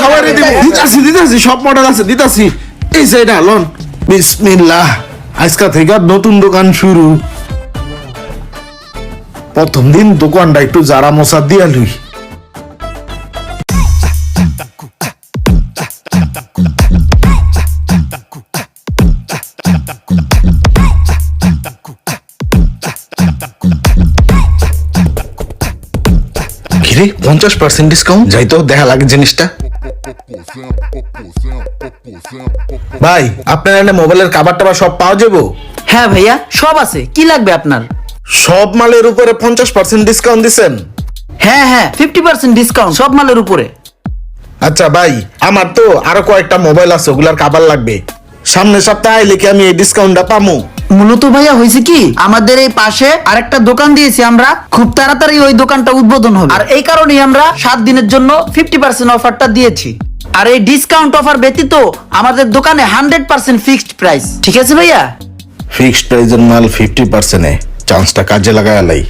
সবাই দিব দিতাছি দিতাছি সব মডেল আছে দিতাছি। এই যে লন। বিসমিল্লাহ। আজকা থেকে নতুন দোকান শুরু। প্রথম দিন দোকানটা একটু জারা মশা দিয়া লুই। কিরে পঞ্চাশ পার্সেন্ট ডিসকাউন্ট যাই তো দেখা লাগে জিনিসটা। ভাই আপনার এখানে মোবাইলের কাবার টাবার সব পাওয়া যাব? হ্যাঁ ভাইয়া সব আছে। কি লাগবে আপনার? সব মালের উপরে পঞ্চাশ পার্সেন্ট ডিসকাউন্ট দিচ্ছেন হ্যাঁ হ্যাঁ ফিফটি পার্সেন্ট ডিসকাউন্ট সব মালের উপরে। আচ্ছা ভাই আমার তো আরও কয়েকটা মোবাইল আছে ওগুলার কাবার লাগবে। সামনের সপ্তাহে আইলে কি আমি এই ডিসকাউন্টটা পামু। মূলত ভাইয়া, হয়েছে কি? আমাদের এই পাশে আরেকটা দোকান দিয়েছি আমরা। খুব তাড়াতাড়ি ওই দোকানটা উদ্বোধন হবে। আর এই কারণেই আমরা সাত দিনের জন্য ফিফটি পার্সেন্ট অফারটা দিয়েছি। আর এই ডিসকাউন্ট অফার ব্যতীত আমাদের দোকানে হান্ড্রেড পার্সেন্ট ফিক্সড প্রাইস ঠিক আছে ভাইয়া? ফিক্সড প্রাইজের মাল ফিফটি পার্সেন্টে চান্সটা কাজে লাগাই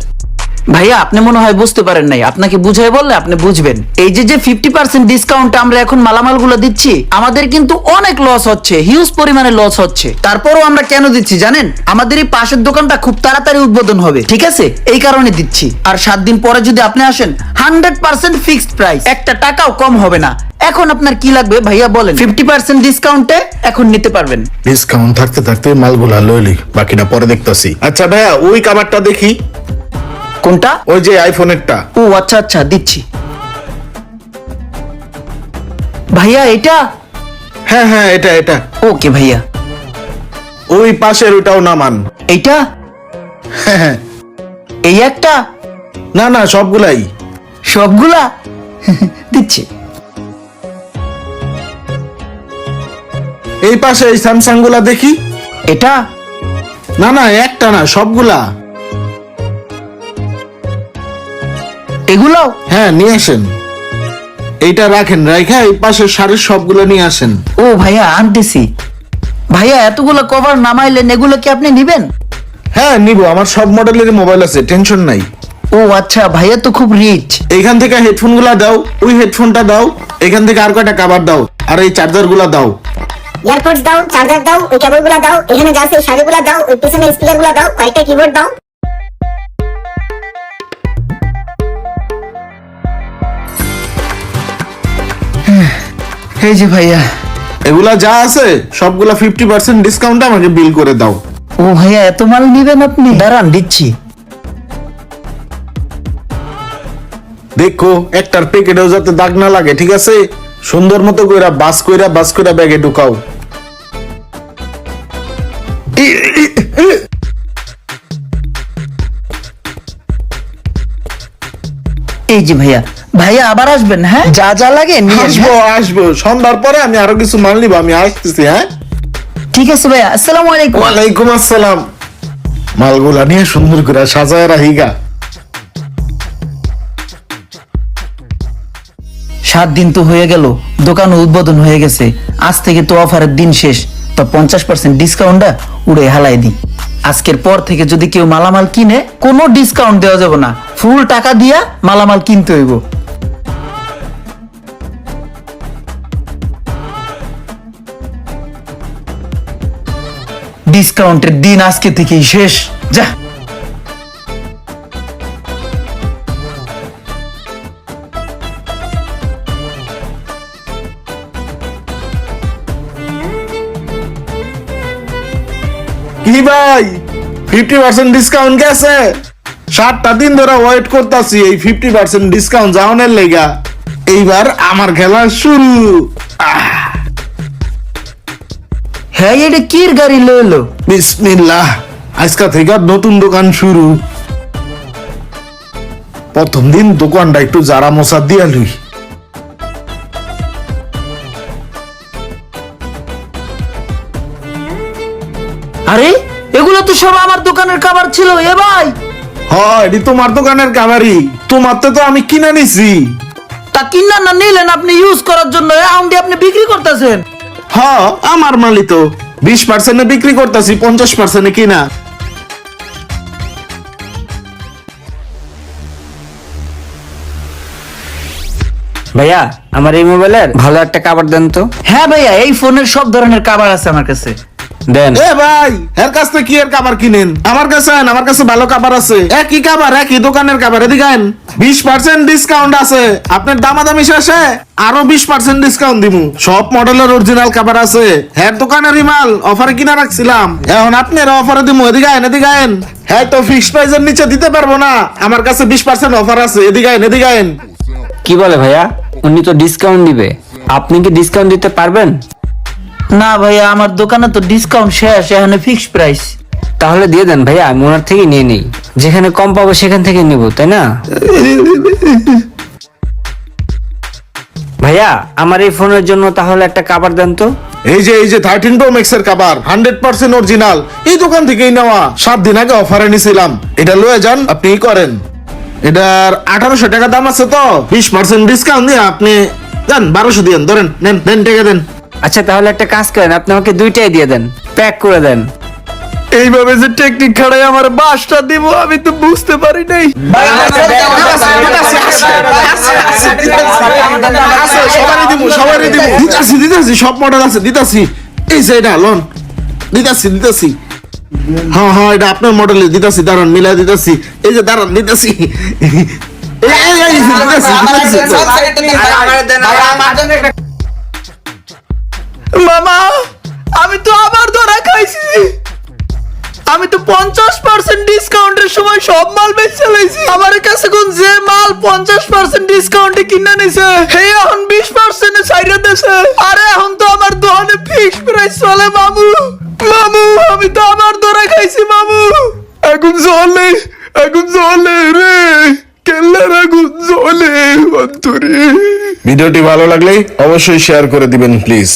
ভাইয়া, আপনি মনে হয় বুঝতে পারেন নাই। আপনাকে বুঝাই বললে আপনি বুঝবেন। এই যে যে ফিফটি পার্সেন্ট ডিসকাউন্ট আমরা এখন মালামালগুলো দিচ্ছি, আমাদের কিন্তু অনেক লস হচ্ছে হিউজ পরিমাণে লস হচ্ছে। তারপরও আমরা কেন দিচ্ছি জানেন? আমাদের এই পাশের দোকানটা খুব তাড়াতাড়ি উদ্বোধন হবে, ঠিক আছে? এই কারণে দিচ্ছি। আর সাত দিন পরে যদি আপনি আসেন হান্ড্রেড পার্সেন্ট ফিক্সড প্রাইস একটা টাকাও কম হবে না। এখন আপনার কি লাগবে ভাইয়া বলেন। ফিফটি পার্সেন্ট ডিসকাউন্টে এখন নিতে পারবেন। ডিসকাউন্ট থাকতে থাকতে মালগুলা লইলি, বাকিটা পরে দেখতাছি। আচ্ছা ভাইয়া, ওই কাবারটা দেখি। কোনটা? ওই যে আইফোনেরটা। ও আচ্ছা আচ্ছা দিচ্ছি। ভাইয়া এটা? হ্যাঁ হ্যাঁ এটা এটা। ওকে ভাইয়া। ওই পাশের ওইটাও নামান। এইটা? হ্যাঁ হ্যাঁ। এই একটা? না না সবগুলাই। সবগুলা? দিচ্ছি। এই পাশে এই স্যামসাংগুলা দেখি। এটা? না না একটা না সবগুলা। এগুলাও? হ্যাঁ নিয়ে আসেন। এইটা রাখেন রাইখা এই পাশের শাড়ির সবগুলো নিয়ে আসেন। ও ভাইয়া আনতেছি। ভাইয়া এতগুলো কভার নামাইলেন এগুলো কি আপনি নিবেন? হ্যাঁ নিব আমার সব মডেলের মোবাইল আছে টেনশন নাই। ও আচ্ছা ভাইয়া তো খুব রিচ এইখান থেকে হেডফোনগুলা দাও ওই হেডফোনটা দাও এখান থেকে আর কয়টা কাবার দাও আর এই চার্জারগুলা দাও। এয়ারপোর্টস দাও চার্জার দাও ওই কেবলগুলো দাও এখানে যা আছে শাড়িগুলো দাও ওই পিছনে স্পিকারগুলো দাও কয়েকটা কিবোর্ড দাও। এই যে ভাইয়া। এগুলা যা আছে সবগুলা ফিফটি পার্সেন্ট ডিসকাউন্ট আমাকে বিল করে দাও। ও ভাইয়া এত মাল নিবেন আপনি? দাঁড়ান দিচ্ছি। দেখো একটার প্যাকেটেও যাতে দাগ না লাগে ঠিক আছে? সুন্দর মতো কইরা বাস কইরা বাস কইরা ব্যাগে ঢুকাও। এই যে ভাইয়া ভাইয়া আবার আসবেন হ্যাঁ? যা যা লাগে নিয়ে আসব আসব। সন্ধ্যার পরে আমি আরও কিছু মাল নিবো আমি আসতেছি হ্যাঁ? ঠিক আছে ভাইয়া আসসালামু আলাইকুম। ওয়ালাইকুম আসসালাম। মালগুলা নিয়ে সুন্দর করে সাজায় রাহিগা সাত দিন তো হয়ে গেল দোকান উদ্বোধন হয়ে গেছে। আজ থেকে তো অফারের দিন শেষ তো পঞ্চাশ পার্সেন্ট ডিসকাউন্টটা উড়ে হালাই দি আজকের পর থেকে যদি কেউ মালামাল কিনে, কোনো ডিসকাউন্ট দেওয়া যাবে না। ফুল টাকা দিয়া মালামাল কিনতে হইব। ডিসকাউন্টের দিন আজকে থেকেই শেষ। যা। কি ভাই? ফিফটি পার্সেন্ট ডিসকাউন্ট গেছে। সাতটা দিন ধরে ওয়েট করতেছি এই ফিফটি পার্সেন্ট ডিসকাউন্ট যাওয়ানের লেগা। এইবার আমার খেলা শুরু। হ্যাঁ এটা কির গাড়ি লইলো? বিসমিল্লাহ আজকা থেকে নতুন দোকান শুরু। প্রথম দিন দোকানটা একটু জারা মশা দিয়া লুই। আরে এগুলো তো সব আমার দোকানের খাবার ছিল এ ভাই। হয় এটি তোমার দোকানের কামারি তোমার তো আমি কিনে নিছি। তা কিনা না নিলেন আপনি ইউজ করার জন্য এখন দিয়ে আপনি বিক্রি করতেছেন? হ আমার মালি তো। বিশ পার্সেন্টে বিক্রি করতেছি পঞ্চাশ পার্সেন্টে কিনা। ভাইয়া আমার এই মোবাইলের ভালো একটা কাবার দেন তো। হ্যাঁ ভাইয়া এই ফোনের সব ধরনের কাভার আছে আমার কাছে। দেন। এ ভাই এর কাছ থেকে কি এর কাবার কিনেন? আমার কাছে আন, আমার কাছে ভালো কাবার আছে। একই কাবার একই দোকানের কাবার এদিকে আন। বিশ পার্সেন্ট ডিসকাউন্ট আছে। আপনার দামাদামি শেষে আরও বিশ পার্সেন্ট ডিসকাউন্ট দিমু। সব মডেলের অরিজিনাল কাবার আছে। হ্যাঁ দোকানেরই মাল অফারে কিনা রাখছিলাম। এখন আপনি অফারে দিমু। এদিকে আইন এদিকে আইন হ্যাঁ তো ফিক্স প্রাইসের নিচে দিতে পারব না। আমার কাছে বিশ পার্সেন্ট অফার আছে। এদিকে আইন এদিকে আইন কি বলে ভাইয়া? উনি তো ডিসকাউন্ট দিবে। আপনি কি ডিসকাউন্ট দিতে পারবেন? না ভাইয়া আমার দোকানে তো ডিসকাউন্ট শেষ এখানে ফিক্সড প্রাইস তাহলে দিয়ে দেন ভাইয়া আমি ওনার থেকে নিয়ে নিই। যেখানে কম পাবো সেখান থেকে নিব তাই না? ভাইয়া আমার এই ফোনের জন্য তাহলে একটা কাবার দেন তো। এই যে এই যে থার্টিন প্রো ম্যাক্স এর কাবার হান্ড্রেড পার্সেন্ট অরিজিনাল এই দোকান থেকেই নেওয়া। সাত দিন আগে অফারে নিছিলাম। এটা লয়ে যান আপনি করেন। এটার আঠারোশো টাকা দাম আছে তো। বিশ পার্সেন্ট ডিসকাউন্ট দিয়ে আপনি দেন বারোশো দিয়েন ধরেন নেন দেন টাকা দেন। আচ্ছা তাহলে একটা কাজ করেন আপনি আমাকে দুইটাই দিয়ে দেন প্যাক করে দেন এইভাবে যে টেকনিক খাড়াই আমার বাসটা দিব আমি তো বুঝতে পারি নাই। দিতাছি, দিতাছি, সব মডেল আছে দিতাছি এই যে এটা লোন দিতাছি দিতাছি হ্যাঁ হ্যাঁ এটা আপনার মডেলে দিতাছি দাঁড়ান মিলাই দিতাছি এই যে দাঁড়ান দিতাছি এই, এই, এই, দিতাছি, দিতাছি। মামা, আমি তো আবার ধরা খাইছি। আমি তো পঞ্চাশ পার্সেন্ট ডিসকাউন্টের সময় সব মাল বেচে লাইছি। আমার কাছে কোন যে মাল পঞ্চাশ পার্সেন্ট ডিসকাউন্টে কিনে নিছে হে এখন বিশ পার্সেন্ট ছাইরা দেছে। আরে এখন তো আমার দোকানে ফিক্স প্রাইস চলে, মামু। মামু, আমি তো আবার ধরা খাইছি, মামু। এখন চলে এখন চলে রে। কেল্লার আগুন চলে অন্তরে ভিডিওটি ভালো লাগলে অবশ্যই শেয়ার করে দিবেন প্লিজ